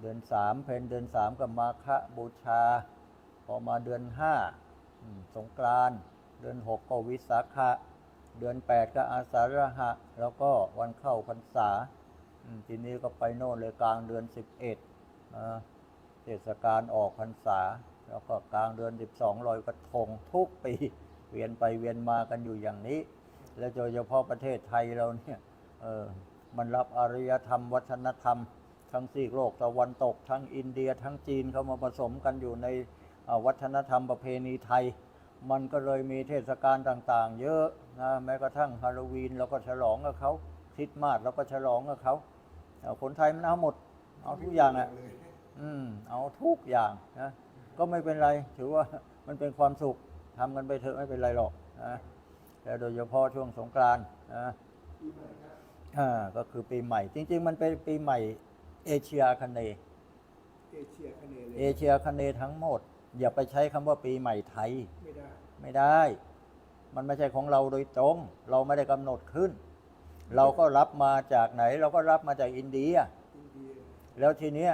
เดือนสามเพนเดือนสามกับมาฆบูชา พอมาเดือนห้าสงกรานเดือนหกก็วิสาขะ เดือนแปดก็อาสาฬหะ แล้วก็วันเข้าพรรษาทีนี้ก็ไปโน่นเลยกลางเดือนสิบเอ็ดเทศกาลออกพรรษา แล้วก็กลางเดือนสิบสองลอยกระทงทุกปีเวียนไปเวียนมากันอยู่อย่างนี้ และโดยเฉพาะประเทศไทยเราเนี่ยเออมันรับอารยธรรมวัฒนธรรม ทั้งซีกโลกตะวันตก ทั้งอินเดียทั้งจีนเข้ามาผสมกันอยู่ในวัฒนธรรมประเพณีไทย มันก็เลยมีเทศกาลต่างๆ เยอะนะแม้กระทั่งฮาโลวีนเราก็ฉลองกับเขาคริสต์มาสเราก็ฉลองกับเขาคนไทยมันเอาหมด เอาทุกอย่างอะอืมเอาทุกอย่างนะก็ไม่เป็นไรถือว่ามันเป็นความสุขทำกันไปเถอะไม่เป็นไรหรอกนะแต่โดยเฉพาะช่วงสงกรานต์นะอ่าก็คือปีใหม่ จริง ๆ มันเป็นปีใหม่ เอเชียคเนย์เอเชียคะแนนเลยเอเชียคเนย์ทั้งหมด อย่าไปใช้คำว่าปีใหม่ไทย ไม่ได้ ไม่ได้ มันไม่ใช่ของเราโดยตรง เราไม่ได้กำหนดขึ้น เราก็รับมาจากไหน เราก็รับมาจากอินเดีย อินเดียแล้วทีเนี้ย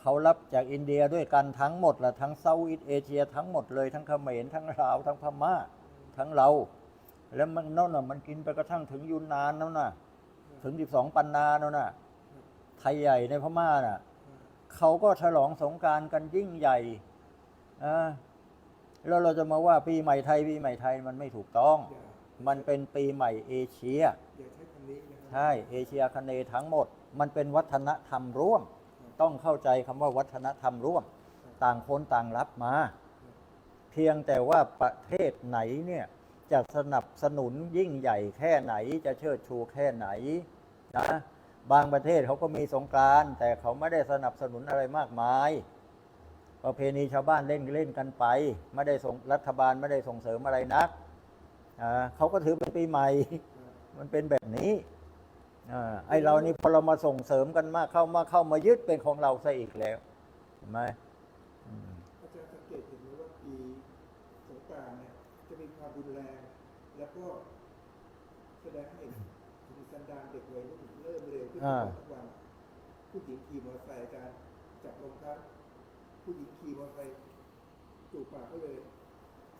เขารับจากอินเดียด้วยกันทั้งหมดละทั้งเซาท์อีสเอเชียทั้งหมดเลยทั้งเขมรทั้งลาวทั้งพม่า ทั้งเรา แล้วมันโน่นน่ะมันกินไปกระทั่งถึงยูนนานนั่นน่ะ ถึง 12 ปันนานั่นน่ะไทยใหญ่ในพม่าน่ะเขาก็ฉลองสงกรารกันยิ่งใหญ่อ่าแล้วเราจะมาว่าปีใหม่ไทยปีใหม่ไทยมันไม่ถูกต้องอย่ามันเป็นปีใหม่เอเชียอย่าใช้คำนี้นะครัใช่เอเชียคเนย์ทั้งหมด มันเป็นวัฒนธรรมร่วม ต้องเข้าใจคำว่าวัฒนธรรมร่วม ต่างคนต่างรับมา เพียงแต่ว่าประเทศไหนเนี่ยจะสนับสนุนยิ่งใหญ่แค่ไหนจะเชิดชูแค่ไหนนะ บางประเทศเขาก็มีสงกานต์แต่เขาไม่ได้สนับสนุนอะไรมากมาย ประเพณีชาวบ้านเล่นเล่นกันไป ไม่ได้ส่งรัฐบาลไม่ได้ส่งเสริมอะไรนักอ่าเขาก็ถือเป็นปีใหม่ มันเป็นแบบนี้อ่าไอเรานี่พอเรามาส่งเสริมกันมากเข้ามาเข้ามายึดเป็นของเราซะอีกแล้วเห็นไหมอาจารย์สังเกตเห็นไหมว่าปีสงกานต์เนี่ยจะมีความรุนแรงแล้วก็แสดงให้เห็นถึงสันดานเด็กวัยรุ่น เริ่มเร็วขึ้นทุกวันผู้หญิงขี่มอเตอร์ไซค์อาจารย์จับลงครับผู้หญิงขี่มอเตอร์ไซค์จูบปากก็เลย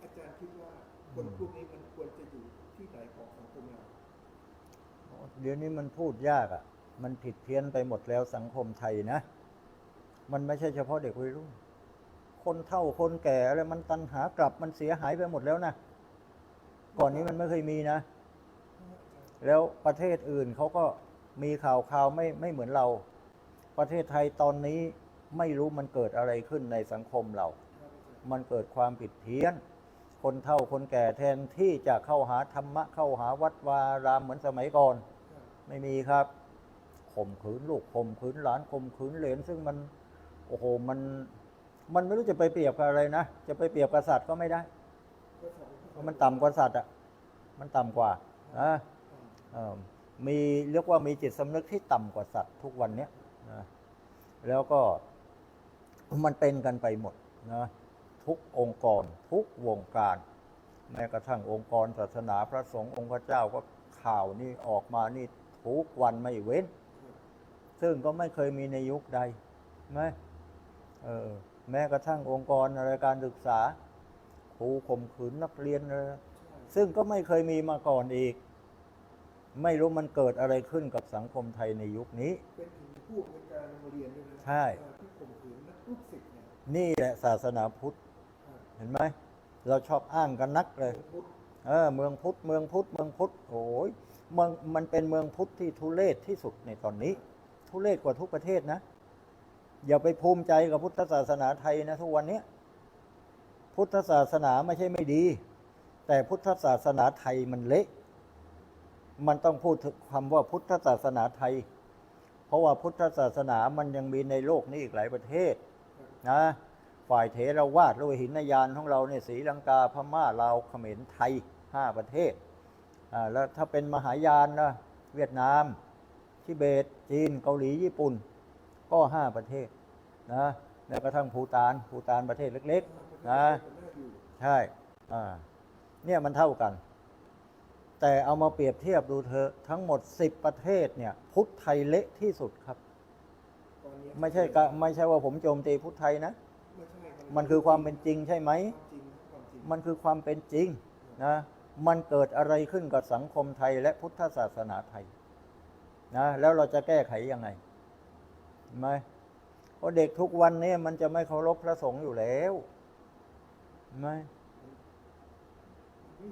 อาจารย์คิดว่าคนพวกนี้มันควรจะอยู่ที่ไหนของสังคมเราเดี๋ยวนี้มันพูดยากอะ่ะ มันผิดเพี้ยนไปหมดแล้วสังคมไทยนะ มันไม่ใช่เฉพาะเด็กวัยรุ่น คนเฒ่าคนแก่อะไรมันตันหากลับมันเสียหายไปหมดแล้วนะ ก่อนนี้มันไม่เคยมีนะ แล้วประเทศอื่นเขาก็ มีข่าวข่าวไม่ไม่เหมือนเรา ประเทศไทยตอนนี้ไม่รู้มันเกิดอะไรขึ้นในสังคมเรา มันเกิดความผิดเพี้ยน คนเฒ่าคนแก่แทนที่จะเข้าหาธรรมะเข้าหาวัดวารามเหมือนสมัยก่อน ไม่มีครับข่มขืนลูกข่มขืนหลานข่มขืนเหลนซึ่งมันโอ้โหมันมันไม่รู้จะไปเปรียบกับอะไรนะ จะไปเปรียบกับสัตว์ก็ไม่ได้เพราะมันต่ำกว่าสัตว์อะ มันต่ำกว่านะเอ่อ มีเรียกว่ามีจิตสำนึกที่ต่ำกว่าสัตว์ทุกวันนี้นะแล้วก็มันเป็นกันไปหมดนะทุกองค์กร ทุกวงการ แม้กระทั่งองค์กรศาสนาพระสงฆ์องค์พระเจ้าก็ข่าวนี่ออกมานี่ทุกวันไม่เว้น ซึ่งก็ไม่เคยมีในยุคใดไหมเออแม้กระทั่งองค์กรอะไรการศึกษาครูข่มขืนนักเรียนอะซึ่งก็ไม่เคยมีมาก่อนอีก ไม่รู้มันเกิดอะไรขึ้นกับสังคมไทยในยุคนี้ เป็นถึงผู้อำนวยการโรงเรียนด้วยนะใช่เอ่อที่ข่มขืนนักลูกศิษย์เนี่ยนี่แหละศาสนาพุทธอ่าเห็นไหม เราชอบอ้างกันนักเลย พุทธเออเมืองพุทธ เมืองพุทธ เมืองพุทธ โอ้ยเมืองมันเป็นเมืองพุทธที่ทุเลศที่สุดในตอนนี้ ทุเลศกว่าทุกประเทศนะ อย่าไปภูมิใจกับพุทธศาสนาไทยนะทุกวันเนี้ยพุทธศาสนาไม่ใช่ไม่ดี แต่พุทธศาสนาไทยมันเละ มันต้องพูดคำว่าพุทธศาสนาไทย เพราะว่าพุทธศาสนามันยังมีในโลกนี้อีกหลายประเทศนะฝ่ายเถรวาทโลหินยานของเราเนี่ยศรีลังกาพม่าลาวเขมรไทยห้าประเทศอ่าแล้วถ้าเป็นมหายานนะเวียดนามทิเบต จีน เกาหลีญี่ปุ่น ก็ห้าประเทศนะแม้วกระทั่งภูตานภูตานประเทศเล็ก ๆ นะ ใช่อ่าเนี่ยมันเท่ากัน แต่เอามาเปรียบเทียบดูเถอะทั้งหมด 10 ประเทศเนี่ย พุทธไทยเละที่สุดครับกตอนนี้ไม่ใช่กะไม่ใช่ว่าผมโจมตีพุทธไทยนะ ไม่ใช่รับมันคือความเป็นจริงใช่ไหมความจริงความจริงมันคือความเป็นจริงนะ มันเกิดอะไรขึ้นกับสังคมไทยและพุทธศาสนาไทยนะแล้วเราจะแก้ไขยังไงเห็นไหมเพราะเด็กทุกวันนี้มันจะไม่เคารพพระสงฆ์อยู่แล้วเห็นไหม ไม่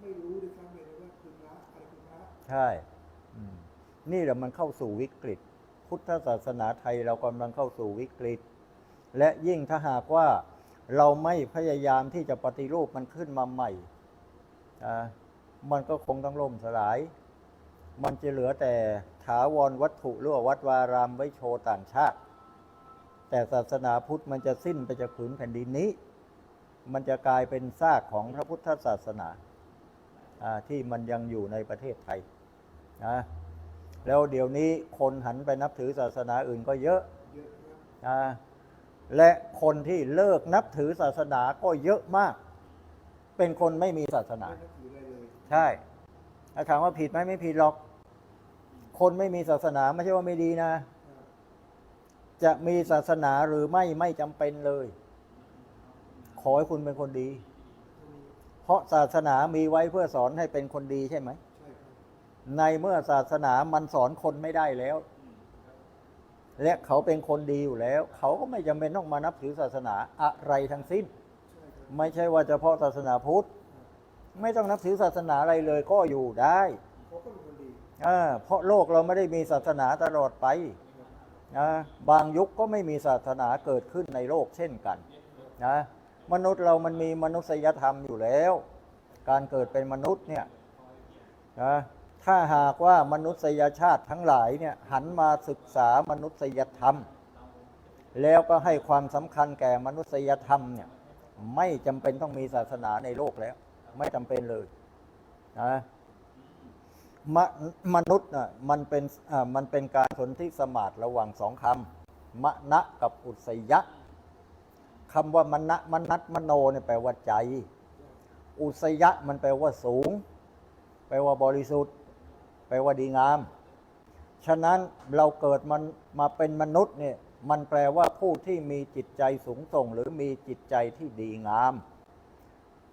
ไม่รู้ด้วย ใช่อืมนี่แหละมันเข้าสู่วิกฤต พุทธศาสนาไทยเรากำลังเข้าสู่วิกฤต และยิ่งถ้าหากว่าเราไม่พยายามที่จะปฏิรูปมันขึ้นมาใหม่ มันก็คงต้องล่มสลาย มันจะเหลือแต่ถาวรวัตถุหรือว่าวัดวารามไว้โชว์ต่างชาติ แต่ศาสนาพุทธมันจะสิ้นไปจากผืนแผ่นดินนี้ มันจะกลายเป็นซากของพระพุทธศาสนาที่มันยังอยู่ในประเทศไทย นะแล้วเดี๋ยวนี้คนหันไปนับถือศาสนาอื่นก็เยอะนะและคนที่เลิกนับถือศาสนาก็เยอะมาก เป็นคนไม่มีศาสนา ใช่ถ้าถามว่าผิดไหมไม่ผิดหรอก คนไม่มีศาสนาไม่ใช่ว่าไม่ดีนะ จะมีศาสนาหรือไม่ไม่จำเป็นเลย ขอให้คุณเป็นคนดี เพราะศาสนามีไว้เพื่อสอนให้เป็นคนดีใช่ไหม ในเมื่อศาสนามันสอนคนไม่ได้แล้ว และเขาเป็นคนดีอยู่แล้ว เขาก็ไม่จำเป็นต้องมานับถือศาสนาอะไรทั้งสิ้น ไม่ใช่ว่าเฉพาะศาสนาพุทธ ไม่ต้องนับถือศาสนาอะไรเลยก็อยู่ได้เพราะโลกเราไม่ได้มีศาสนาตลอดไปนะบางยุคก็ไม่มีศาสนาเกิดขึ้นในโลกเช่นกันนะมนุษย์เรามันมีมนุษยธรรมอยู่แล้ว การเกิดเป็นมนุษย์เนี่ยนะ ถ้าหากว่ามนุษยชาติทั้งหลายเนี่ยหันมาศึกษามนุษยธรรม แล้วก็ให้ความสำคัญแก่มนุษยธรรมเนี่ยไม่จำเป็นต้องมีศาสนาในโลกแล้ว ไม่จำเป็นเลยนะมมนุษย์น่ะมันเป็นมันเป็นการสนธิสมาธิระหว่างสองคำมณะกับอุสยะคำว่ามณะมนัตมโนเนี่ยแปลว่าใจ อุสยะมันแปลว่าสูง แปลว่าบริสุทธิ์ แปลว่าดีงาม ฉะนั้นเราเกิดมันมาเป็นมนุษย์เนี่ยมันแปลว่าผู้ที่มีจิตใจสูงส่ง หรือมีจิตใจที่ดีงาม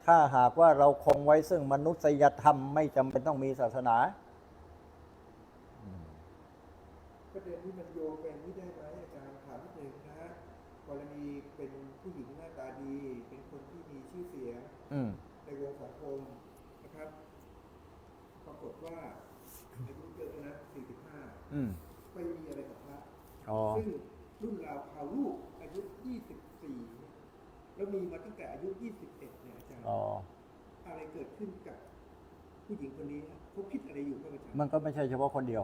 ถ้าหากว่าเราคงไว้ซึ่งมนุษยธรรมไม่จำเป็นต้องมีศาสนาประเด็นที่มันโยงเป็นนี่ได้ไหมอาจารย์ถามนิดนึงนะฮะกรณีเป็นผู้หญิงหน้าตาดี เป็นคนที่มีชื่อเสียงอืมในวงสังคมนะครับ ปรากฏว่าอายุเยอะแล้วนะ 45 อืมไปมีอะไรกับพระอ๋อ ซึ่งรุ่นราวคราวลูกอายุ 24เนี่ยแล้วมีมาตั้งแต่อายุ 21 เนี่ยอาจารย์อ๋อ อะไรเกิดขึ้นกับผู้หญิงคนนี้ฮะเขาคิดอะไรอยู่ครับอาจารย์มันก็ไม่ใช่เฉพาะคนเดียว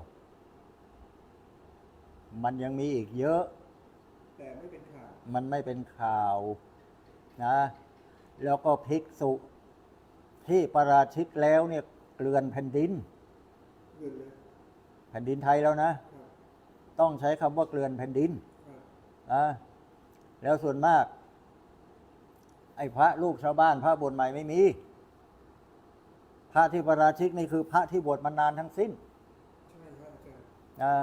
มันยังมีอีกเยอะ แต่ไม่เป็นข่าวมันไม่เป็นข่าวนะ แล้วก็ภิกษุที่ประราชิกแล้วเนี่ยเกลือนแผ่นดิน เงินเลย แผ่นดินไทยแล้วนะครับต้องใช้คำว่าเกลือนแผ่นดินครับนะแล้วส่วนมาก ไอ้พระลูกชาวบ้าน พระบวชใหม่ไม่มี พระที่ประราชิกนี่คือพระที่บวชมานานทั้งสิ้นใช่ครับอาจารย์นะ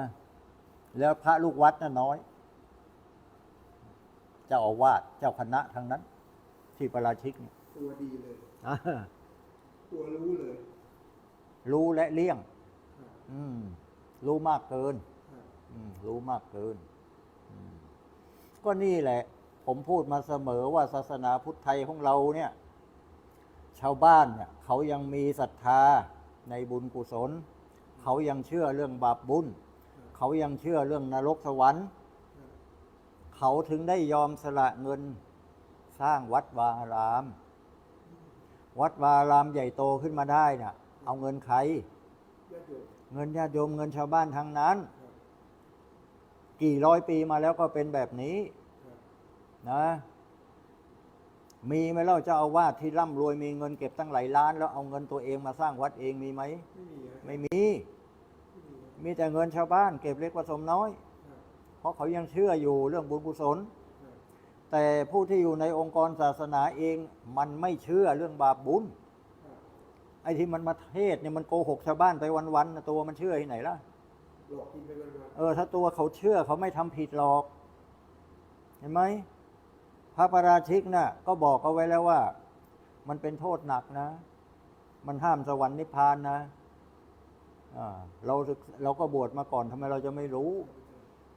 แล้วพระลูกวัดน่ะน้อย เจ้าอาวาสเจ้าคณะทั้งนั้น ที่ประราชิกเนี่ยตัวดีเลยอ่าตัวรู้เลย รู้และเลี่ยงครับอืม รู้มากเกินรู้มากเกิน ก็นี่แหละ ผมพูดมาเสมอว่าศาสนาพุทธไทยของเราเนี่ย ชาวบ้านเนี่ย เขายังมีศรัทธาในบุญกุศล เขายังเชื่อเรื่องบาปบุญ เขายังเชื่อเรื่องนรกสวรรค์ เขาถึงได้ยอมสละเงินสร้างวัดวาอาราม วัดวาอารามใหญ่โตขึ้นมาได้เนี่ยเอาเงินใคร เงินญาติโยมเงินชาวบ้านทางนั้นครับกี่ร้อยปีมาแล้วก็เป็นแบบนี้ครับนะ มีไหมเล่าเจ้าอาวาสที่ร่ำรวยมีเงินเก็บตั้งหลายล้าน แล้วเอาเงินตัวเองมาสร้างวัดเองมีไหมไม่มีฮะไม่มีไม่มีฮะมีแต่เงินชาวบ้าน เก็บเล็กผสมน้อยครับเพราะเขายังเชื่ออยู่เรื่องบุญกุศลครับแต่ผู้ที่อยู่ในองค์กรศาสนาเองมันไม่เชื่อเรื่องบาปบุญครับ ไอ้ที่มันมาเทศเนี่ยมันโกหกชาวบ้านไปวันๆนะตัวมันเชื่อที่ไหนล่ะหลอกกินไปวันเออ ถ้าตัวเขาเชื่อเขาไม่ทำผิดหรอก เห็นไหมพระประราชิกน่ะ ก็บอกเอาไว้แล้วว่า มันเป็นโทษหนักนะ มันห้ามสวรรค์นิพพานนะอ่าเราศึกเราก็บวชมาก่อนทำไมเราจะไม่รู้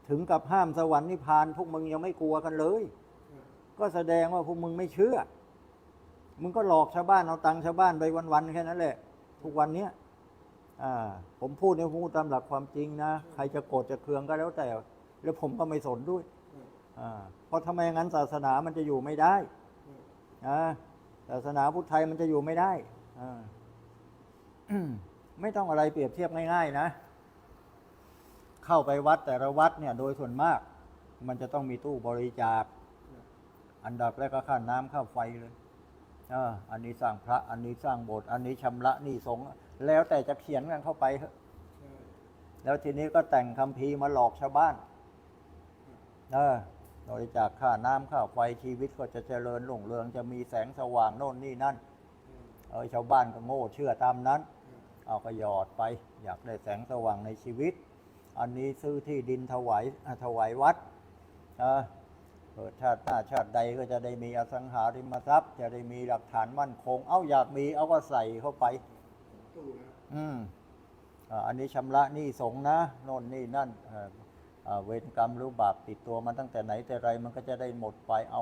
ถึงกับห้ามสวรรค์นิพพาน พวกมึงยังไม่กลัวกันเลย ก็แสดงว่าพวกมึงไม่เชื่อ มึงก็หลอกชาวบ้านเอาตังค์ชาวบ้านไปวันๆแค่นั้นแหละ ทุกวันเนี้ยผมพูดเนี่ยผมพูดตามหลักความจริงนะ ใครจะโกรธจะเคืองก็แล้วแต่ แล้วผมก็ไม่สนด้วยเพราะทำไมงั้นศาสนามันจะอยู่ไม่ได้ศาสนาพุทธไทยมันจะอยู่ไม่ได้ไม่ต้องอะไรเปรียบเทียบง่าย ๆ นะ เข้าไปวัดแต่ละวัดเนี่ย โดยส่วนมาก มันจะต้องมีตู้บริจาค อันดับแรกก็ค่าน้ำค่าไฟเลย เอออันนี้สร้างพระ อันนี้สร้างโบสถ์ อันนี้ชำระหนี้สงฆ์แล้วแต่จะเขียนกันเข้าไปเถอะใช่แล้วทีนี้ก็แต่งคำพีร์มาหลอกชาวบ้าน เออบริจาคค่าน้ำค่าไฟชีวิตก็จะเจริญรุ่งเรืองจะมีแสงสว่างโน่นนี่นั่น เออชาวบ้านก็โง่เชื่อตามนั้น เอาก็หยอดไป อยากได้แสงสว่างในชีวิต อันนี้ซื้อที่ดินถวายอะถวายวัดเออเกิดชาติหน้าชาติใดก็จะได้มีอสังหาริมทรัพย์ จะได้มีหลักฐานมั่นคง เอาอยากมี เอาก็ใส่เข้าไปตู้นะอืมอ่าอันนี้ชำระหนี้สงฆ์นะโน่นนี่นั่นเอ่ออ่าเวรกรรมหรือบาปติดตัวมันตั้งแต่ไหนแต่ไรมันก็จะได้หมดไปเอา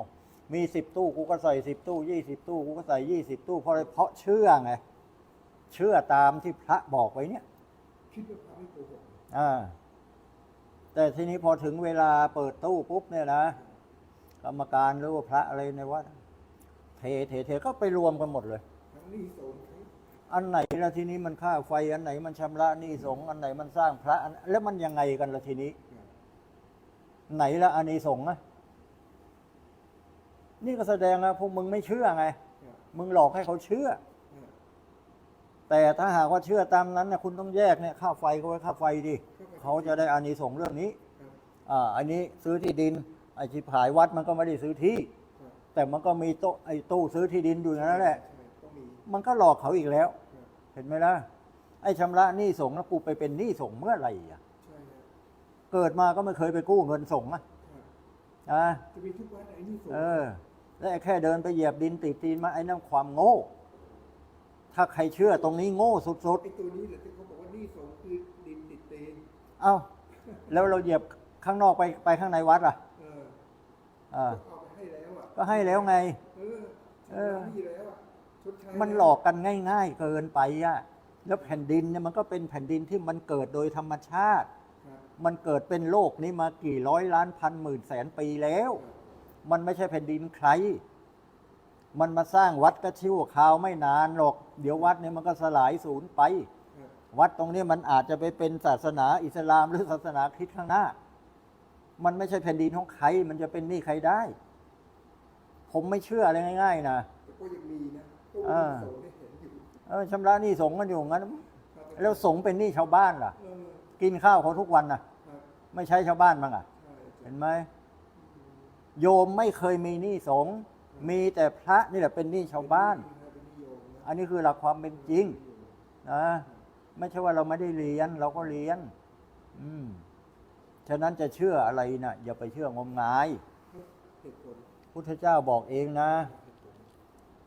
มีสิบตู้กูก็ใส่สิบตู้ยี่สิบตู้กูก็ใส่ยี่สิบตู้เพราะอะไรเพราะเชื่อไงเชื่อตามที่พระบอกไว้เนี่ยคิดว่าพระไม่โกหกอ่าแต่ทีนี้พอถึงเวลาเปิดตู้ปุ๊บเนี่ยนะ กรรมการหรือว่าพระอะไรในวัดเทเทเทก็ไปรวมกันหมดเลย อันไหนละทีนี้มันค่าไฟอันไหนมันชำระหนี้สงฆ์อันไหนมันสร้างพระอันแล้วมันยังไงกันละทีนี้ ไหนละอานิสงส์อะนี่ก็แสดงนะพวกมึงไม่เชื่อไง มึงหลอกให้เขาเชื่อ แต่ถ้าหากว่าเชื่อตามนั้นนะคุณต้องแยกเนี่ยค่าไฟก็ไว้ค่าไฟดิเขาจะได้อานิสงส์เรื่องนี้อ่าอันนี้ซื้อที่ดิน ไอ้ชิบหายวัดมันก็ไม่ได้ซื้อที่ แต่มันก็มีโต๊ะไอ้ตู้ซื้อที่ดินอยู่อย่างนั้นแหละ ต้องมี มันก็หลอกเขาอีกแล้วเห็นไหมล่ะ ไอ้ชำระหนี้สงฆ์แล้วกูไปเป็นหนี้สงฆ์เมื่อไหร่อะใช่ครับเกิดมาก็ไม่เคยไปกู้เงินสงฆ์อะอ่าจะมีทุกวัดไอ้หนี่สงฆ์เออ และไอ้แค่เดินไปเหยียบดินติดตีนมาไอ้นั่นความโง่ ถ้าใครเชื่อตรงนี้โง่สุดไอ้ตัวนี้แหละที่เขาบอกว่าหนี่สงฆ์คือดินติดเตนๆ เอ้า แล้วเราเหยียบข้างนอกไปไปข้างในวัดล่ะเอออ่าก็เอาไปให้แล้วอะก็ให้แล้วไง เออเออชำระหนี่แล้วอะชดใช้มันหลอกกันง่าย ๆ เกินไปอะแล้วแผ่นดินเนี่ยมันก็เป็นแผ่นดินที่มันเกิดโดยธรรมชาติ ครับมันเกิดเป็นโลกนี้มากี่ร้อยล้านพันหมื่นแสนปีแล้ว มันไม่ใช่แผ่นดินใคร มันมาสร้างวัดก็ชั่วคราวไม่นานหรอก เดี๋ยววัดเนี่ยมันก็สลายสูญไป ครับวัดตรงนี้มันอาจจะไปเป็นศาสนาอิสลามหรือศาสนาคริสต์ข้างหน้า มันไม่ใช่แผ่นดินของใคร มันจะเป็นหนี่ใครได้ ผมไม่เชื่ออะไรง่าย ๆ นะแต่ก็ยังมีนะตู้อ่าหนี่สงฆ์ได้เห็นอยู่เออชำระหนี้สงฆ์กันอยู่งั้น ครับแล้วสงฆ์เป็นหนี้ชาวบ้านล่ะ เออกินข้าวเขาทุกวันน่ะครับไม่ใช่ชาวบ้านบ้างอะ ใช่เห็นไหมโยมไม่เคยมีหนี้สงฆ์มีแต่พระนี่แหละเป็นหนี้ชาวบ้าน เป็นนิยมนะอันนี้คือหลักความเป็นจริงนะไม่ใช่ว่าเราไม่ได้เรียน เราก็เรียน อืม ฉะนั้นจะเชื่ออะไรนะอย่าไปเชื่องมงายเหตุผลพุทธเจ้าบอกเองนะเหตุผล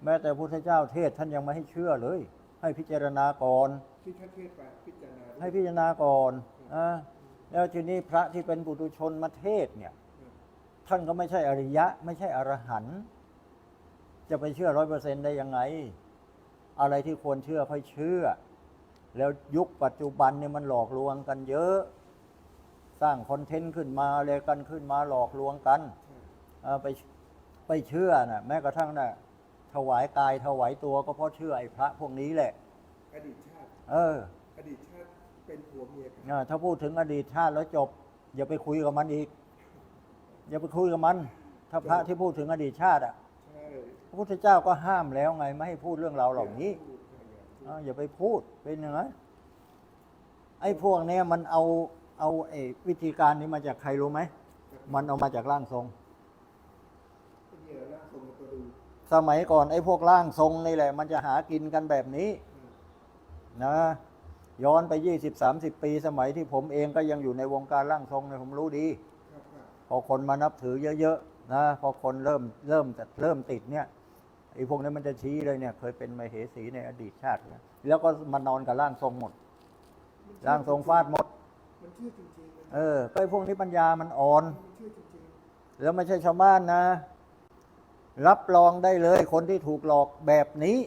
แม้แต่พุทธเจ้าเทศน์ท่านยังไม่ให้เชื่อเลย ให้พิจารณาก่อนที่ท่านเทศน์ไปพิจารณาด้วยให้พิจารณาก่อนอ่าแล้วทีนี้พระที่เป็นปุถุชนมาเทศน์เนี่ย ท่านก็ไม่ใช่อริยะ ไม่ใช่อรหันต์จะไปเชื่อร้อยเปอร์เซ็นได้ยังไง อะไรที่ควรเชื่อค่อยเชื่อ แล้วยุคปัจจุบันเนี่ยมันหลอกลวงกันเยอะ สร้างคอนเทนต์ขึ้นมาเลยกันขึ้นมาหลอกลวงกันเอาไปไปเชื่อนะแม้กระทั่งนะ่ะถวายกายถวายตัวก็เพราะเชื่อไอ้พระพวกนี้แหละ อดีตชาติ เออ อดีตชาติเป็นผัวเมียกันอ่าถ้าพูดถึงอดีตชาติแล้วจบ อย่าไปคุยกับมันอีก อย่าไปคุยกับมัน ถ้าพระที่พูดถึงอดีตชาติอะใช่พระพุทธเจ้าก็ห้ามแล้วไงไม่ให้พูดเรื่องราวเหล่านี้พูดใช่ครับอ่าอย่าไปพูดเป็นอย่างนั้นไอ้พวกเนี้ยมันเอา เอาไอ้วิธีการนี้มาจากใครรู้ไหม มันเอามาจากร่างทรง สมัยก่อนไอ้พวกร่างทรงนี่แหละ มันจะหากินกันแบบนี้นะ ย้อนไป20-30ปี สมัยที่ผมเองก็ยังอยู่ในวงการร่างทรงเนี่ยผมรู้ดี พอคนมานับถือเยอะๆนะพอคนเริ่มเริ่มจะเริ่มติดเนี่ยไอ้พวกนี้มันจะชี้เลยเนี่ย เคยเป็นมเหสีในอดีตชาติ แล้วก็มานอนกับร่างทรงหมด ร่างทรงฟาดหมด มันเชื่อจริงๆนะเออก็ไอ้พวกนี้ปัญญามันอ่อน มันเชื่อจริงแล้วไม่ใช่ชาวบ้านนะ รับรองได้เลยคนที่ถูกหลอกแบบนี้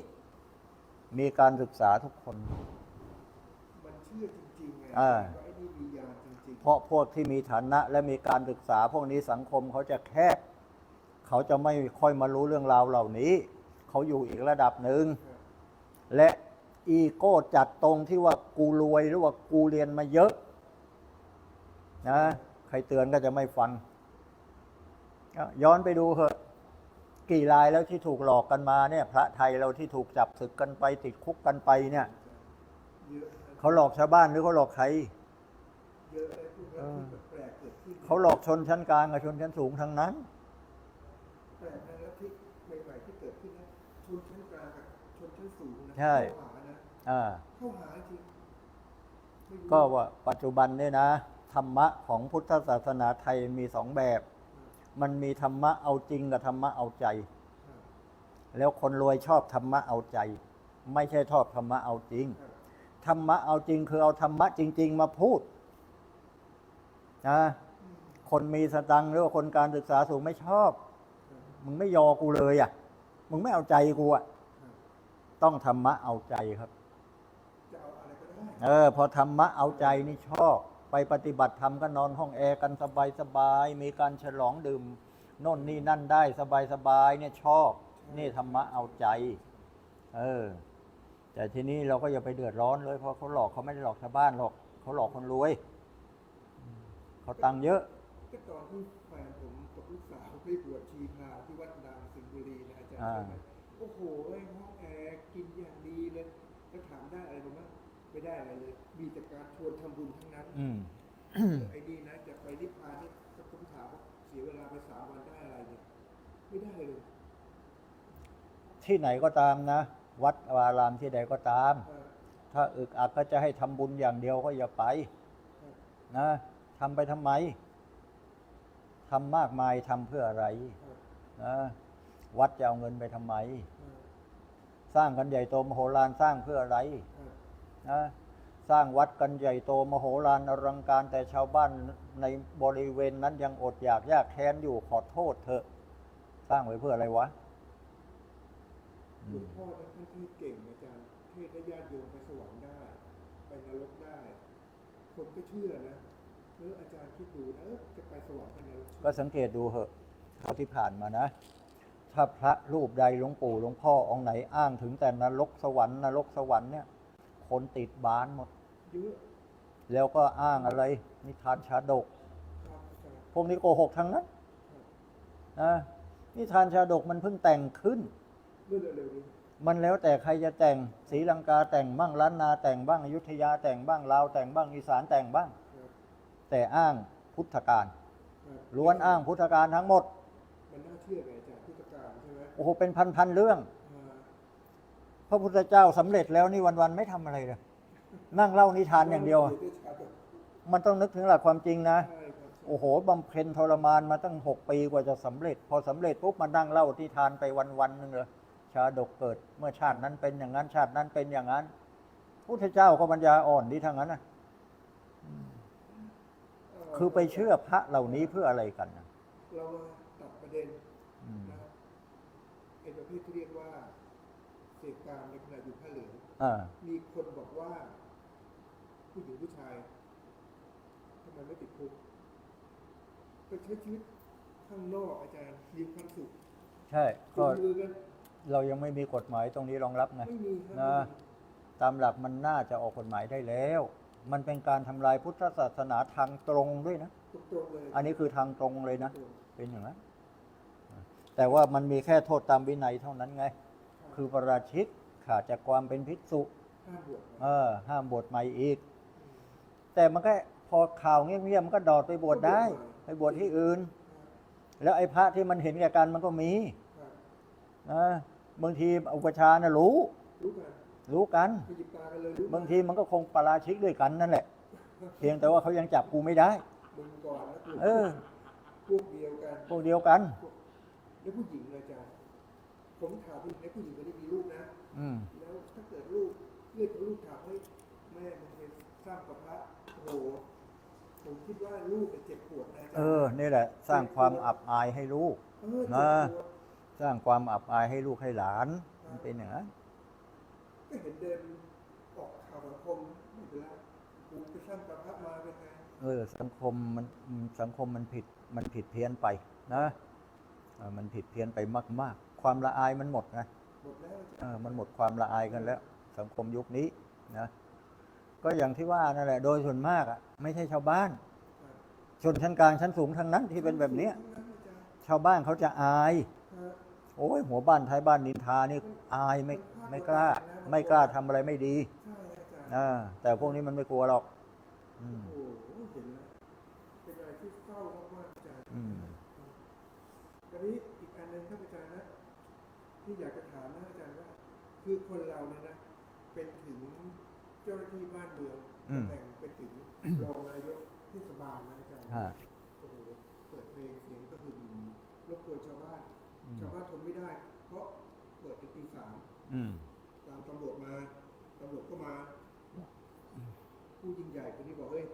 มีการศึกษาทุกคน ๆ มันเชื่อจริงๆไงอ่า ว่าไอ้นี่มียานจริงๆเพราะพวกที่มีฐานะและมีการศึกษา พวกนี้สังคมเขาจะแคบ เขาจะไม่ค่อยมารู้เรื่องราวเหล่านี้ เขาอยู่อีกระดับหนึ่งครับและอีโก้จัดตรงที่ว่ากูรวยหรือว่ากูเรียนมาเยอะ นะใครเตือนก็จะไม่ฟังก็ย้อนไปดูเถอะกี่รายแล้วที่ถูกหลอกกันมาเนี่ย พระไทยเราที่ถูกจับศึกกันไปติดคุกกันไปเนี่ยเยอะนะเขาหลอกชาวบ้านหรือเขาหลอกใครเยอะเลยพวกนั้นที่แปลกๆเกิดขึ้นเขาหลอกชนชั้นกลางกับชนชั้นสูงทั้งนั้นแปลกนะแล้วที่ใหม่ๆที่เกิดขึ้นนะชนชั้นกลางกับชนชั้นสูงนะใช่เข้าหานะอ่าเข้าหาจริงไม่รู้ก็ว่าปัจจุบันเนี่ยนะ ธรรมะของพุทธศาสนาไทยมีสองแบบ มันมีธรรมะเอาจริงกับธรรมะเอาใจ แล้วคนรวยชอบธรรมะเอาใจ ไม่ใช่ชอบธรรมะเอาจริง ธรรมะเอาจริงคือเอาธรรมะจริง ๆ มาพูดนะอืมคนมีสตังหรือว่าคนการศึกษาสูงไม่ชอบ มึงไม่ยอกูเลยอะ มึงไม่เอาใจกูอะ ต้องธรรมะเอาใจครับ เออ พอธรรมะเอาใจนี่ชอบ ไปปฏิบัติธรรมก็นอนห้องแอร์กันสบายสบายๆมีการฉลองดื่มโน่นนี่นั่นได้สบายสบายๆเนี่ยชอบ นี่ธรรมะเอาใจ เออ แต่ทีนี้เราก็อย่าไปเดือดร้อนเลยเพราะเขาหลอกเขาไม่ได้หลอกชาวบ้านหรอกเขาหลอกคนรวยอืมเขาตังค์เยอะก็ตอนที่แฟนผมกับลูกสาวไปบวชชีพราวที่วัดดังสิงห์บุรีนะอาจารย์อ่าใช่ไหมโอ้โหไอ้ห้องแอร์กินอย่างดีเลยแล้วถามได้อะไรบ้างไหมไม่ได้อะไรเลย มีแต่การชวนทำบุญทั้งนั้น อืม ไอ้นี่นะจะไปนิพพานนี่ถ้าผมถามว่าเสียเวลาไปสามวันได้อะไรเนี่ยไม่ได้เลยที่ไหนก็ตามนะ วัดวารามที่ใดก็ตาม เออถ้าอึกอักก็จะให้ทำบุญอย่างเดียวก็อย่าไปครับนะทำไปทำไมทำมากมายทำเพื่ออะไรครับนะวัดจะเอาเงินไปทำไม เออสร้างกันใหญ่โตมโหฬารสร้างเพื่ออะไรครับนะ สร้างวัดกันใหญ่โตมโหฬารอลังการแต่ชาวบ้านในบริเวณนั้นยังอดอยากยากแค้นอยู่ขอโทษเถอะ สร้างไว้เพื่ออะไรวะหลวงพ่อนะท่านเทศเก่งอาจารย์เทศให้ญาติโยมไปสวรรค์ได้ ไปนรกได้ผมก็เชื่อนะเอออาจารย์คิดดูนะเออจะไปสวรรค์ไปนรกก็สังเกตดูเหอะเท่าที่ผ่านมานะ ถ้าพระรูปใดหลวงปู่หลวงพ่อองค์ไหนอ้างถึงแต่นรกสวรรค์นรกสวรรค์เนี่ย คนติดบานหมด เยอะแล้วก็อ้างอะไร นิทานชาดก ครับอาจารย์พวกนี้โกหกทั้งนั้นนะนิทานชาดกมันเพิ่งแต่งขึ้น เมื่อเร็วๆนี้มันแล้วแต่ใครจะแต่งศรีลังกาแต่งบ้างล้านนาแต่งบ้างอยุธยาแต่งบ้างลาวแต่งบ้างอีสานแต่งบ้าง ครับแต่อ้างพุทธการครับล้วนอ้างพุทธการทั้งหมด มันน่าเชื่อไงอาจารย์พุทธการใช่ไหมโอ้โหเป็นพันๆเรื่องอ่า พระพุทธเจ้าสำเร็จแล้วนี่วันๆไม่ทำอะไรเลยนั่งเล่านิทานอย่างเดียวได้ชาดกมันต้องนึกถึงหลักความจริงนะใช่ครับโอ้โหบำเพ็ญทรมานมาตั้งหกปีกว่าจะสำเร็จ พอสำเร็จปุ๊บมานั่งเล่าที่ทานไปวันๆนึงเลยชาดกเกิดเมื่อชาตินั้นเป็นอย่างนั้น ชาตินั้นเป็นอย่างนั้นพุทธเจ้าก็ปัญญาอ่อนดีทางนั้นนะเคือไปเชื่อพระเหล่านี้เพื่ออะไรกันนะเรามาตัดประเด็นอืมนะครับไอ้ประเภทที่เรียกว่าเส พกามในขณะอยู่ผ้าเหลืองอ่ามีคนบอกว่า ผู้หญิงผู้ชายทำไมไม่ติดคุกไปใช้ชีวิตข้างนอกอาจารย์มีความสุขใช่คุก็มมือกันเรายังไม่มีกฎหมายตรงนี้รองรับไงไม่มีครับนะตามหลักมันน่าจะออกกฎหมายได้แล้ว มันเป็นการทำลายพุทธศาสนาทางตรงด้วยนะ ตรงๆเลยอันนี้คือทางตรงเลยนะตรงเป็นอย่างนั้น แต่ว่ามันมีแค่โทษตามวินัยเท่านั้นไงๆ คือประราชิกขาดจากความเป็นภิกษุห้ามบวชเออ ห้ามบวชใหม่อีก แต่มันก็พอข่าวเงียบๆมันก็ดอดไปบวชได้ ไปบวชที่อื่น แล้วไอ้พระที่มันเห็นแก่กันมันก็มีครับนะบางทีอุปชฌาย์นะรู้ รู้กันรู้กันขยิบตากันเลยรู้บางทีมันก็คงปาราชิกด้วยกันนั่นแหละ เพียงแต่ว่าเขายังจับกูไม่ได้มึงก่อนแล้วกลุ่มเออพวกเดียวกันพวกเดียวกันแล้วผู้หญิงเลยอาจารย์ ผมถามผู้หญิงให้ผู้หญิงไม่ได้มีลูกนะ อืม แล้วถ้าเกิดลูกเลือดลูกถามให้แม่มึงเป็นสร้างประพระโอ้โหผมคิดว่าลูกจะเจ็บปวดนะอาจารย์เออ นี่แหละ สร้างความอับอายให้ลูก เออนะเจ็บปวดสร้างความอับอายให้ลูกให้หลาน มันเป็นอย่างนั้น ก็เห็นเดินออกข่าวสังคมไม่เป็นไรกูไปสร้างประพระมาเป็นไงเออ สังคมมันสังคมมันผิดมันผิดเพี้ยนไปนะเออมันผิดเพี้ยนไปมากๆ ความละอายมันหมดนะหมดแล้วอาจารย์เออมันหมดความละอายกันแล้ว สังคมยุคนี้นะก็อย่างที่ว่านั่นแหละ โดยส่วนมากอะไม่ใช่ชาวบ้านครับชนชั้นกลางชั้นสูงทั้งนั้นที่เป็นแบบเนี้ยทั้งนั้นอาจารย์ชาวบ้านเขาจะอายครับโอ้ยหัวบ้านท้ายบ้านนินทานี่อายไม่ไม่กล้า ไม่กล้าทำอะไรไม่ดีใช่อาจารย์อ่าแต่พวกนี้มันไม่กลัวหรอกอืมโอ้โหเห็นแล้วเป็นอะไรที่เศร้ามากๆอาจารย์อืมตอนนี้อีกอันหนึงครับอาจารย์นะ ที่อยากจะถามนะอาจารย์ว่า คือคนเราเนี่ยนะ เป็นถึงเจ้าหน้าที่บ้านเมืองอืม แต่งเป็นถึงรองนายกเทศบาลนะอาจารย์ฮะ โอ้โหเปิดเพลงเสียงก็คือรบกวนชาวบ้านอืม ชาวบ้านทนไม่ได้ เพราะเปิดเป็นตีสาม อืม ตามตำรวจมา ตำรวจก็มา ผู้ยิ่งใหญ่คนนี้บอกเฮ้ย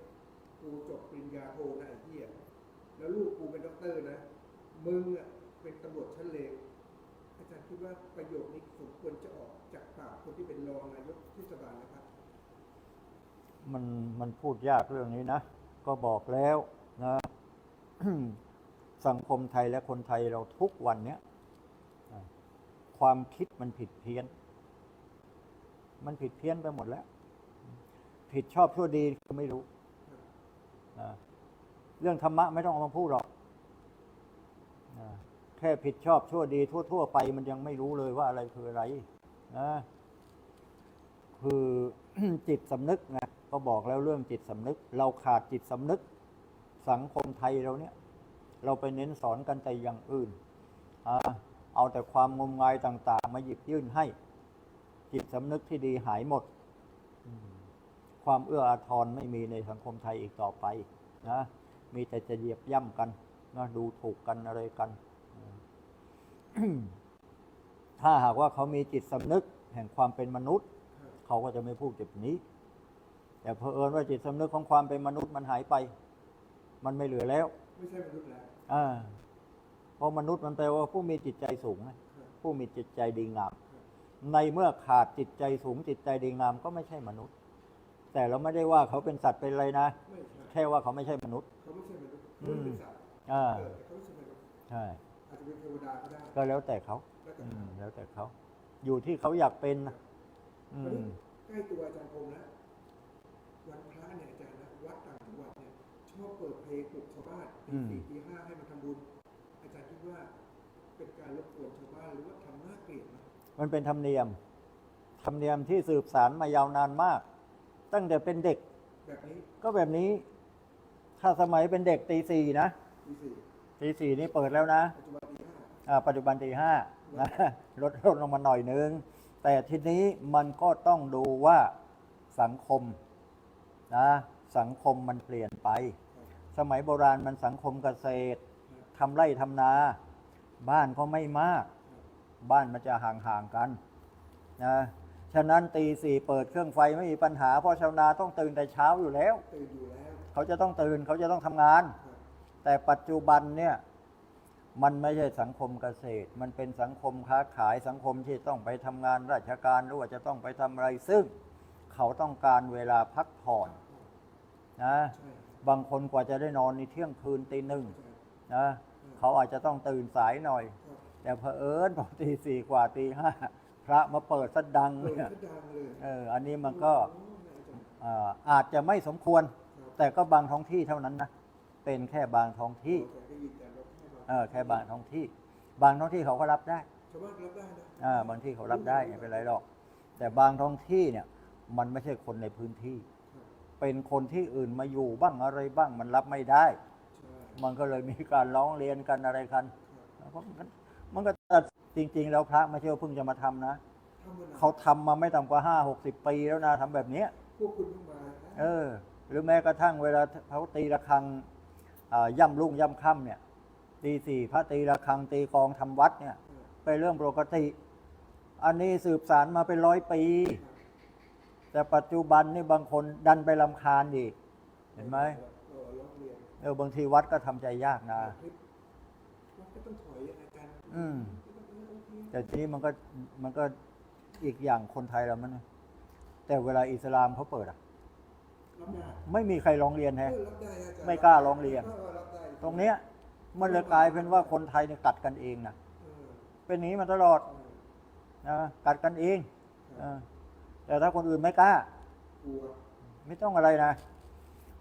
กูจบปริญญาโทนะไอ้เหี้ยแล้วลูกกูเป็นด็อกเตอร์นะ มึงอะเป็นตำรวจชั้นเลวอาจารย์ คิดว่าประโยคนี้สมควรจะออกจากปากคนที่เป็นรองนายกเทศบาลนะครับ มันมันพูดยากเรื่องนี้นะ ก็บอกแล้วนะ สังคมไทยและคนไทยเราทุกวันเนี้ยอะความคิดมันผิดเพี้ยน มันผิดเพี้ยนไปหมดแล้ว ผิดชอบชั่วดีก็ไม่รู้นะเรื่องธรรมะไม่ต้องเอามาพูดหรอกนะ แค่ผิดชอบชั่วดีทั่ว ๆ ไปมันยังไม่รู้เลยว่าอะไรคืออะไรนะคือจิตสำนึกนะก็บอกแล้วเรื่องจิตสำนึก เราขาดจิตสำนึก สังคมไทยเราเนี่ย เราไปเน้นสอนกันแต่อย่างอื่นอเอาแต่ความงมงายต่าง ๆ มาหยิบยื่นให้ จิตสำนึกที่ดีหายหมด ความเอื้ออาทรไม่มีในสังคมไทยอีกต่อไปนะมีแต่จะเหยียบย่ำกันนะดูถูกกันอะไรกัน ถ้าหากว่าเขามีจิตสำนึกแห่งความเป็นมนุษย์ เขาก็จะไม่พูดแบบนี้ แต่เพอเอิญว่าจิตสำนึกของความเป็นมนุษย์มันหายไป มันไม่เหลือแล้ว ไม่ใช่มนุษย์แล้วอ่าเพราะมนุษย์มันแปลว่าผู้มีจิตใจสูงนะครับผู้มีจิตใจดีงาม ในเมื่อขาดจิตใจสูง จิตใจดีงามก็ไม่ใช่มนุษย์ แต่เราไม่ได้ว่าเขาเป็นสัตว์เป็นอะไรนะไม่ใช่แค่ว่าเขาไม่ใช่มนุษย์เขาไม่ใช่มนุษย์เขาเป็นสัตว์อ่าเออแต่เขาไม่ใช่ มนุษย์ใช่อาจจะเป็นเทวดาก็ได้ก็แล้วแต่เขาแล้วแต่อืมแล้วแต่เขา อยู่ที่เขาอยากเป็นนะอืคราวนี้มใกล้ตัวอาจารย์พงษ์แล้ววันพระเนี่ยอาจารย์นะวัดต่างจังหวัดเนี่ยชอบเปิดเพลงปลุกชาวบ้านตีสี่ตีห้าให้มาทำบุญ อาจารย์คิดว่าเป็นการรบกวนชาวบ้านหรือว่าทำน่าเกลียดไหมมันเป็นธรรมเนียม ธรรมเนียมที่สืบสารมายาวนานมาก ตั้งแต่เป็นเด็กแบบนี้ก็แบบนี้ ถ้าสมัยเป็นเด็กตีสี่นะตีสี่ตีสี่นี่เปิดแล้วนะ ปัจจุบันตีห้า อ่าปัจจุบันตีห้านะลดลดลงมาหน่อยนึง แต่ทีนี้มันก็ต้องดูว่าสังคมนะสังคมมันเปลี่ยนไป สมัยโบราณมันสังคมเกษตรทำไร่ทำนา บ้านก็ไม่มาก บ้านมันจะห่างๆกันนะฉะนั้นตีสี่เปิดเครื่องไฟไม่มีปัญหาเพราะชาวนาต้องตื่นแต่เช้าอยู่แล้ว ตื่นอยู่แล้ว เขาจะต้องตื่นเขาจะต้องทำงานครับแต่ปัจจุบันเนี่ย มันไม่ใช่สังคมเกษตร มันเป็นสังคมค้าขายสังคมที่ต้องไปทำงานราชการหรือว่าจะต้องไปทำอะไร ซึ่งเขาต้องการเวลาพักผ่อนนะใช่บางคนกว่าจะได้นอนในเที่ยงคืนตีหนึ่งใช่นะเขาอาจจะต้องตื่นสายหน่อยครับแต่เผอิญพอตีสี่กว่าตีห้าพระมาเปิดสะดังเปิดเนี่ยก็ดังเลยเอออันนี้มันก็โอ้โหอาจารย์อ่าอาจจะไม่สมควรครับแต่ก็บางท้องที่เท่านั้นนะเป็นแค่บางท้องที่แต่ได้ยินแต่ เราแค่มาเออแค่บางท้องที่ บางท้องที่เขาก็รับได้ชาวบ้านรับได้นะอ่าบางที่เขารับได้ไม่เป็นไรหรอก แต่บางท้องที่เนี่ย มันไม่ใช่คนในพื้นที่ครับเป็นคนที่อื่นมาอยู่บ้างอะไรบ้างมันรับไม่ได้ใช่มันก็เลยมีการร้องเรียนกันอะไรกันครับเพราะมันก็มันก็แต่จริง ๆ แล้วพระไม่ใช่ว่าเพิ่งจะมาทำนะทำมานานเขาทำมาไม่ต่ำกว่าห้าหกสิบปีแล้วนะทำแบบเนี้ยพวกคุณเพิ่งมานะเออ หรือแม้กระทั่งเวลาเขาตีระฆังอ่าย่ำรุ่งย่ำค่ำเนี่ย ตีสี่พระตีระฆังตีกลองทำวัดเนี่ย เป็นเรื่องปกติ อันนี้สืบสารมาเป็นร้อยปี แต่ปัจจุบันนี่บางคนดันไปลำคาญอีกเห็นไหมเออร้องเรียนเออบางทีวัดก็ทำใจยากนะคลิปวัดก็ต้องถอยยังไงกันอืมก็ต้องเออโอเคแต่ทีนี้มันก็มันก็อีกอย่างคนไทยเรามันแต่เวลาอิสลามเขาเปิดอะรับได้ไม่มีใครร้องเรียนเอแฮะอรับได้อาจารย์ไม่กล้าร้องเรียนออรับได้ตรงเนี้ย มันเลยกลายเป็นว่าคนไทยเนี่ยกัดกันเองนะเออเป็นอย่างนี้มาตลอดเออนะกัดกันเองครัเอบอแต่ถ้าคนอื่นไม่กล้ากลัวไม่ต้องอะไรนะ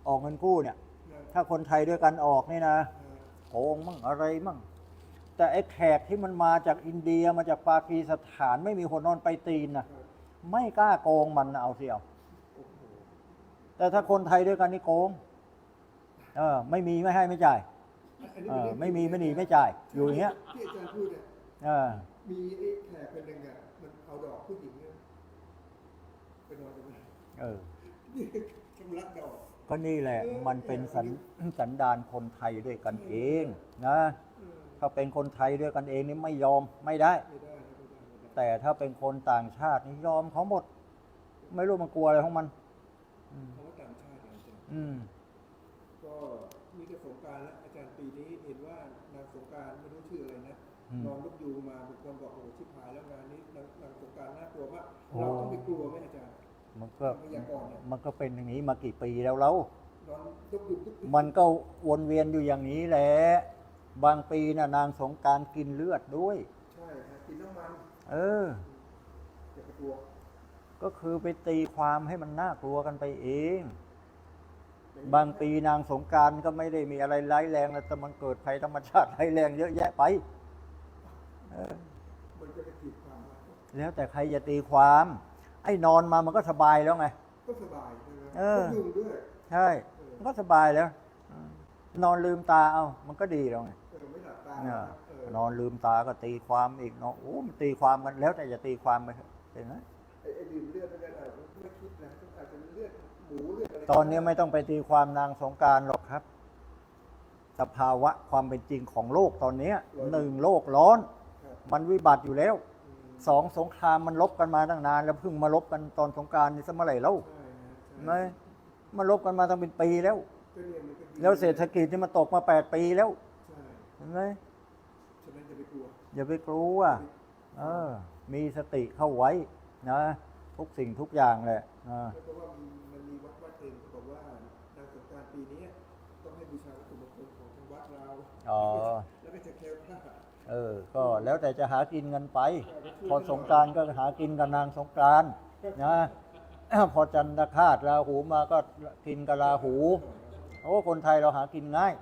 ออกเงินกู้เนี่ยนะถ้าคนไทยด้วยกันออกนี่นะเออโกงมั่งอะไรมั่ง แต่ไอ้แขกที่มันมาจากอินเดียมาจากปากีสถานไม่มีคนนอนไปตีนนะครับไม่กล้าโกงมันนะเอาเสียวโอ้โหแต่ถ้าคนไทยด้วยกันนี่โกง เออ ไม่มีไม่ให้ไม่จ่ายอั นนี้เอเป็นอเรื่องไม่มีไม่หนีไม่จ่าย อยู่อย่างเงี้ยที่อาจารย์พูดเนี่ยเออมีไอ้แขกคนหนึ่งอะมันเอาดอกผู้หญิงเนี่ยไปนอนตรงนั้นเออ นี่ชำระดอกก็นี่แหละ มันเป็นสันสันดานคนไทยด้วยกันเองนะเออถ้าเป็นคนไทยด้วยกันเองนี่ไม่ยอมไม่ได้ ไม่ได้นะไม่ได้ไม่ได้แต่ถ้าเป็นคนต่างชาตินี่ยอมเขาหมด ไม่รู้มันกลัวอะไรของมัน อืมเพราะว่าต่างชาติอาจารย์อืมก็ มีแต่สงกรารแล้วอาจารย์ปีนี้เห็นว่านางสงกรารไม่รู้ชื่ออะไรนะอืมนอนลูกยูมาบางคนบอกโอ้โหชิบหายแล้วงานนี้นางนางสงกรารน่ากลัวมากโอ้เราต้องไปกลัวไหมอาจารย์มันก็พยากรณ์เนี่ยมันก็เป็นอย่างนี้มากี่ปีแล้วแล้วนอนลูกยูทุกปีมันก็วนเวียนอยู่อย่างนี้แหละ บางปีน่ะนางสงกรารกินเลือดด้วย ใช่ฮะกินน้ำมัน เอออย่าไปกลัวก็คือไปตีความให้มันน่ากลัวกันไปเอง บางปีนางสงกรารก็ไม่ได้มีอะไรร้ายแรงนะแต่มันเกิดภัยธรรมชาติร้ายแรงเยอะแยะไปเออมันจะไปขีดความว่าแล้วแต่ใครจะตีความ ไอ้นอนมามันก็สบายแล้วไง ก็สบายใช่ไหมเออลูกยุงด้วยใช่มันก็สบายแล้วอืมนอนลืมตาเอามันก็ดีแล้วไงเออไม่หลับตาเนี่ยนะเออนอนลืมตาก็ตีความอีกเนาะโอ้มันตีความกันแล้วแต่จะตีความไปเถอะเห็นไหมไอ้ไอ้ดื่มเลือดนั่นก็อาจจะไม่คิด ตอนนี้ไม่ต้องไปตีความนางสงกรารหรอกครับ สภาวะความเป็นจริงของโลกตอนเนี้ยหนึ่งโลกร้อนครับมันวิบัติอยู่แล้วอืมสองสงครามมันลบกันมาตั้งนาน แล้วเพิ่งมาลบกันตอนสงกรารนี่สมัยไหร่แล้วใช่ฮะเห็นไหมมันลบกันมาตั้งเป็นปีแล้วก็เนี่ยมันก็ดีแล้วเศรษฐกิจนี่มันตกมาแปดปีแล้วใช่เห็นไหมฉะนั้นอย่าไปกลัวอย่าไปกลัวเออ มีสติเข้าไว้นะ ทุกสิ่งทุกอย่างแหละอ่า อ๋อ แล้วก็จะแคล้วคลาดเออ ก็แล้วแต่จะหากินกันไป พอสงกรารก็หากินกับนางสงกรารนะ พอจันทคาตราหูมาก็กินกับราหู โอ้คนไทยเราหากินง่าย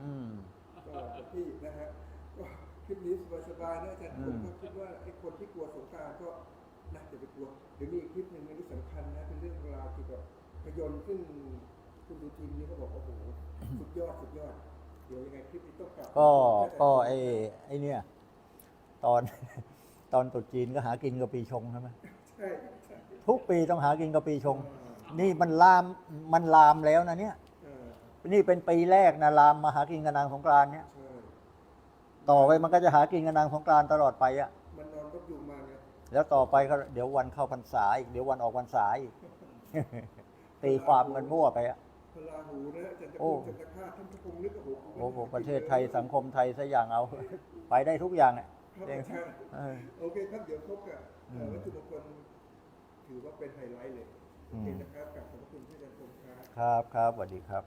อืม ก็พี่นะฮะก็คลิปนี้สบายๆนะอาจารย์อืผมมก็คิดว่าไอ้คนที่กลัวสงกรารก็น่าจะไปกลัวเดี๋ยวมีอีกคลิปหนึ่งอันนี้สำคัญนะเป็นเรื่องราวเกี่ยวกับพยนต์ซึ่งคุณดูทีมนี้เขาบอกว่าโอ้โหสุดยอดสุดยอดเดี๋ยวยังไงคลิปนี้ต้องกลับก็ก็ไอ้ไอ้เนี่ย ตอน ตอนตรุษจีนก็หากินกับปีชงใช่ไหมใช่ใช่ทุกปีต้องหากินกับปีชง นี่มันลามมันลามแล้วนะเนี่ย เออนี่เป็นปีแรกนะลามมาหากินกับนางสงกรานต์เนี่ย ใช่ต่อไปมันก็จะหากินกับนางสงกรานต์ตลอดไปอะมันนอนก็อยู่มาไงแล้วต่อไปก็เดี๋ยววันเข้าพรรษาอีกเดี๋ยววันออกพรรษาอีก ตีความกันมั่วไปอะ พลาหูนะอาจารย์จะโอ้พูดจะตะคาดท่านก็คงนึกว่าโอ้โหโอ้โหประเทศไทยสังคมไทยซะอย่างเอา ไปได้ทุกอย่างอะครับเองอาจารย์เออโอเคครับเดี๋ยวพบกับเอ่ออืมวัตถุมงคลถือว่าเป็นไฮไลท์เลยโอเคอืมนะครับกับขอบพระคุณที่อาจารย์คมครับครับครับสวัสดีครับ